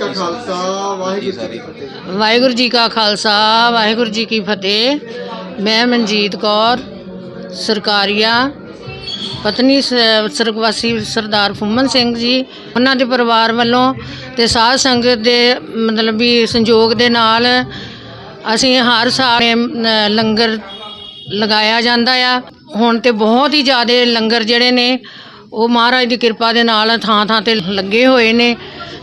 ਕਾ ਖਾਲਸਾ, ਵਾਹਿਗੁਰੂ ਜੀ ਕੀ ਫਤਿਹ। ਵਾਹਿਗੁਰੂ ਜੀ ਕਾ ਖਾਲਸਾ, ਵਾਹਿਗੁਰੂ ਜੀ ਕੀ ਫਤਿਹ। ਮੈਂ ਮਨਜੀਤ ਕੌਰ, ਸਰਕਾਰੀਆ, ਪਤਨੀ ਸ- ਸਰਗਵਾਸੀ ਸਰਦਾਰ ਫੁੰਮਨ ਸਿੰਘ ਜੀ, ਉਹਨਾਂ ਦੇ ਪਰਿਵਾਰ ਵੱਲੋਂ ਤੇ ਸਾਧ ਸੰਗਤ ਦੇ ਮਤਲਬ ਵੀ ਸੰਯੋਗ ਦੇ ਨਾਲ ਅਸੀਂ ਹਰ ਸਾਲ ਲੰਗਰ ਲਗਾਇਆ ਜਾਂਦਾ ਆ। ਹੁਣ ਤੇ ਬਹੁਤ ਹੀ ਜ਼ਿਆਦਾ ਲੰਗਰ ਜਿਹੜੇ ਨੇ, ਉਹ ਮਹਾਰਾਜ ਦੀ ਕਿਰਪਾ ਦੇ ਨਾਲ ਥਾਂ ਥਾਂ ਤੇ ਲੱਗੇ ਹੋਏ ਨੇ।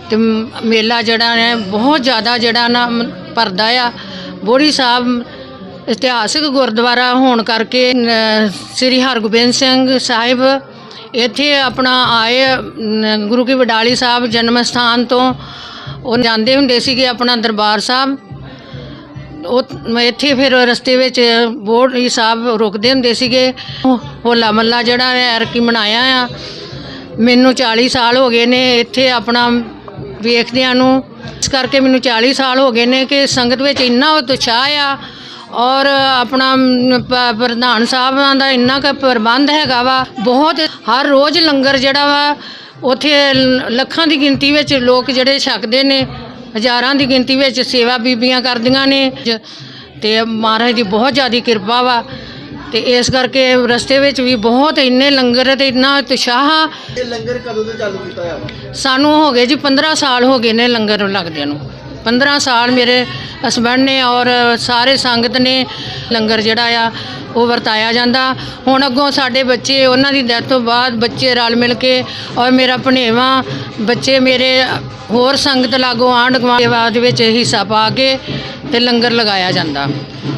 ਤੇ ਮੇਲਾ ਜਿਹੜਾ ਹੈ, ਬਹੁਤ ਜ਼ਿਆਦਾ ਜਿਹੜਾ ਨਾ ਮ- ਭਰਦਾ ਆ। ਬੋੜੀ ਸਾਹਿਬ ਇਤਿਹਾਸਿਕ ਗੁਰਦੁਆਰਾ ਹੋਣ ਕਰਕੇ ਸ੍ਰੀ ਹਰਗੋਬਿੰਦ ਸਿੰਘ ਸਾਹਿਬ ਇੱਥੇ ਆਪਣਾ ਆਏ ਗੁਰੂ ਕੀ ਵਡਾਲੀ ਸਾਹਿਬ ਜਨਮ ਸਥਾਨ ਤੋਂ ਉਹ ਜਾਂਦੇ ਹੁੰਦੇ ਸੀਗੇ ਆਪਣਾ ਦਰਬਾਰ ਸਾਹਿਬ। ਉਹ, ਇੱਥੇ ਫਿਰ ਰਸਤੇ ਵਿੱਚ ਬੋੜੀ ਸਾਹਿਬ ਰੁਕਦੇ ਹੁੰਦੇ ਸੀਗੇ। ਹੋਲਾ ਮੱਲਾ ਜਿਹੜਾ ਹੈ ਐਰਕੀ ਮਨਾਇਆ ਆ। ਮੈਨੂੰ 40 ਸਾਲ ਹੋ ਗਏ ਨੇ ਇੱਥੇ ਆਪਣਾ ਵੇਖਦਿਆਂ ਨੂੰ। ਇਸ ਕਰਕੇ ਮੈਨੂੰ 40 ਸਾਲ ਹੋ ਗਏ ਨੇ ਕਿ ਸੰਗਤ ਵਿੱਚ ਇੰਨਾ ਉਤਸ਼ਾਹ ਆ ਔਰ ਆਪਣਾ ਪ੍ਰਧਾਨ ਸਾਹਿਬਾਂ ਦਾ ਇੰਨਾ ਕੁ ਪ੍ਰਬੰਧ ਹੈਗਾ ਵਾ। ਬਹੁਤ ਹਰ ਰੋਜ਼ ਲੰਗਰ ਜਿਹੜਾ ਵਾ, ਉੱਥੇ ਲੱਖਾਂ ਦੀ ਗਿਣਤੀ ਵਿੱਚ ਲੋਕ ਜਿਹੜੇ ਛਕਦੇ ਨੇ, ਹਜ਼ਾਰਾਂ ਦੀ ਗਿਣਤੀ ਵਿੱਚ ਸੇਵਾ ਬੀਬੀਆਂ ਕਰਦੀਆਂ ਨੇ। ਜ- ਤੇ ਮਹਾਰਾਜ ਦੀ ਬਹੁਤ ਜ਼ਿਆਦਾ ਕਿਰਪਾ ਵਾ। ਤੇ ਇਸ ਕਰਕੇ ਰਸਤੇ ਵਿੱਚ ਵੀ ਬਹੁਤ ਇੰਨੇ ਲੰਗਰ ਤੇ ਇੰਨਾ ਉਤਸ਼ਾਹ ਆ। ਇਹ ਲੰਗਰ ਕਦੋਂ ਤੋਂ ਚਾਲੂ ਕੀਤਾ ਹੋਇਆ? ਸਾਨੂੰ ਹੋ ਗਏ ਜੀ 15 ਸਾਲ ਹੋ ਗਏ ਨੇ ਲੰਗਰ ਲੱਗਦਿਆਂ ਨੂੰ। 15 ਸਾਲ ਮੇਰੇ ਹਸਬੰਡ ਨੇ ਔਰ ਸਾਰੇ ਸੰਗਤ ਨੇ ਲੰਗਰ ਜਿਹੜਾ ਆ ਉਹ ਵਰਤਾਇਆ ਜਾਂਦਾ। ਹੁਣ ਅੱਗੋਂ ਸਾਡੇ ਬੱਚੇ ਉਹਨਾਂ ਦੀ ਡੈਥ ਤੋਂ ਬਾਅਦ ਬੱਚੇ ਰਲ ਮਿਲ ਕੇ ਔਰ ਮੇਰਾ ਭਣੇਵਾ ਬੱਚੇ ਮੇਰੇ ਹੋਰ ਸੰਗਤ ਲਾਗੋਂ ਆਂਢ ਗੁਆਂਢ ਦੇ ਵਿੱਚ ਹਿੱਸਾ ਪਾ ਕੇ ਤੇ ਲੰਗਰ ਲਗਾਇਆ ਜਾਂਦਾ।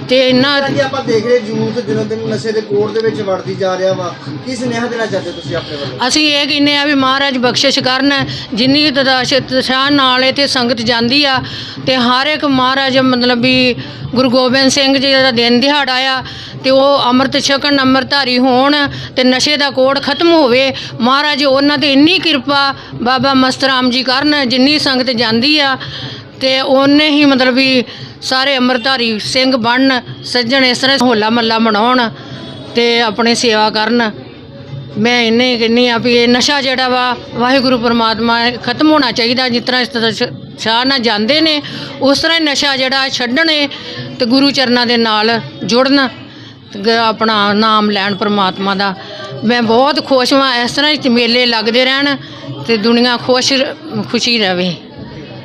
ਤੇ ਇੰਨਾ ਜੀ ਆਪਾਂ ਦੇਖ ਰਹੇ ਯੂਥ ਦਿਨੋਂ ਦਿਨ ਨਸ਼ੇ ਦੇ ਕੋੜ ਦੇ ਵਿੱਚ ਵੜਦੀ ਜਾ ਰਿਹਾ ਵਾ ਕੀ ਸੁਨੇਹਾ ਦੇਣਾ ਚਾਹਦੇ ਤੁਸੀਂ ਆਪਣੇ ਵੱਲੋਂ? ਅਸੀਂ ਇਹ ਕਹਿੰਦੇ ਆ ਵੀ ਮਹਾਰਾਜ ਬਖਸ਼ਿਸ਼ ਕਰਨ ਜਿੰਨੀ ਤਦਾਸ਼ਤ ਨਾਲ ਇਹ ਤੇ ਸੰਗਤ ਜਾਂਦੀ ਆ ਤੇ ਹਰ ਇੱਕ ਮਹਾਰਾਜ ਮਤਲਬ ਵੀ ਗੁਰੂ ਗੋਬਿੰਦ ਸਿੰਘ ਜੀ ਦਾ ਦਿਨ ਦਿਹਾੜਾ ਆ ਤੇ ਉਹ ਅੰਮ੍ਰਿਤ ਛਕਣ ਅੰਮ੍ਰਿਤਧਾਰੀ ਹੋਣ ਤੇ ਨਸ਼ੇ ਦਾ ਕੋੜ ਖਤਮ ਹੋਵੇ ਮਹਾਰਾਜ ਉਹਨਾਂ ਤੇ ਇੰਨੀ ਕਿਰਪਾ ਬਾਬਾ ਮਸਤਰਾਮ ਜੀ ਕਰਨ ਜਿੰਨੀ ਸੰਗਤ ਜਾਂਦੀ ਆ ਤੇ ਉਹਨੇ ਹੀ ਮਤਲਬ ਵੀ ਸਾਰੇ ਅੰਮ੍ਰਿਤਧਾਰੀ ਸਿੰਘ ਬਣਨ, ਸੱਜਣ ਇਸ ਤਰ੍ਹਾਂ ਹੋਲਾ ਮੱਲਾ ਮਨਾਉਣ ਤੇ ਆਪਣੇ ਸੇਵਾ ਕਰਨ। ਮੈਂ ਇੰਨੇ ਕਹਿੰਦੀ ਆ ਵੀ ਇਹ ਨਸ਼ਾ ਜਿਹੜਾ ਵਾ, ਵਾਹਿਗੁਰੂ ਪਰਮਾਤਮਾ ਖਤਮ ਹੋਣਾ ਚਾਹੀਦਾ, ਜਿਸ ਤਰ੍ਹਾਂ ਇਸ ਤਰ੍ਹਾਂ ਸ਼ਾਹ ਨਾਲ ਜਾਂਦੇ ਨੇ, ਉਸ ਤਰ੍ਹਾਂ ਹੀ ਨਸ਼ਾ ਜਿਹੜਾ ਛੱਡਣੇ ਤੇ ਗੁਰੂ ਚਰਨਾਂ ਦੇ ਨਾਲ ਜੁੜਨ ਆਪਣਾ ਨਾਮ ਲੈਣ ਪਰਮਾਤਮਾ ਦਾ। ਮੈਂ ਬਹੁਤ ਖੁਸ਼ ਹਾਂ ਇਸ ਤਰ੍ਹਾਂ ਹੀ ਮੇਲੇ ਲੱਗਦੇ ਰਹਿਣ ਤੇ ਦੁਨੀਆ ਖੁਸ਼, ਖੁਸ਼ੀ ਰਵੇ।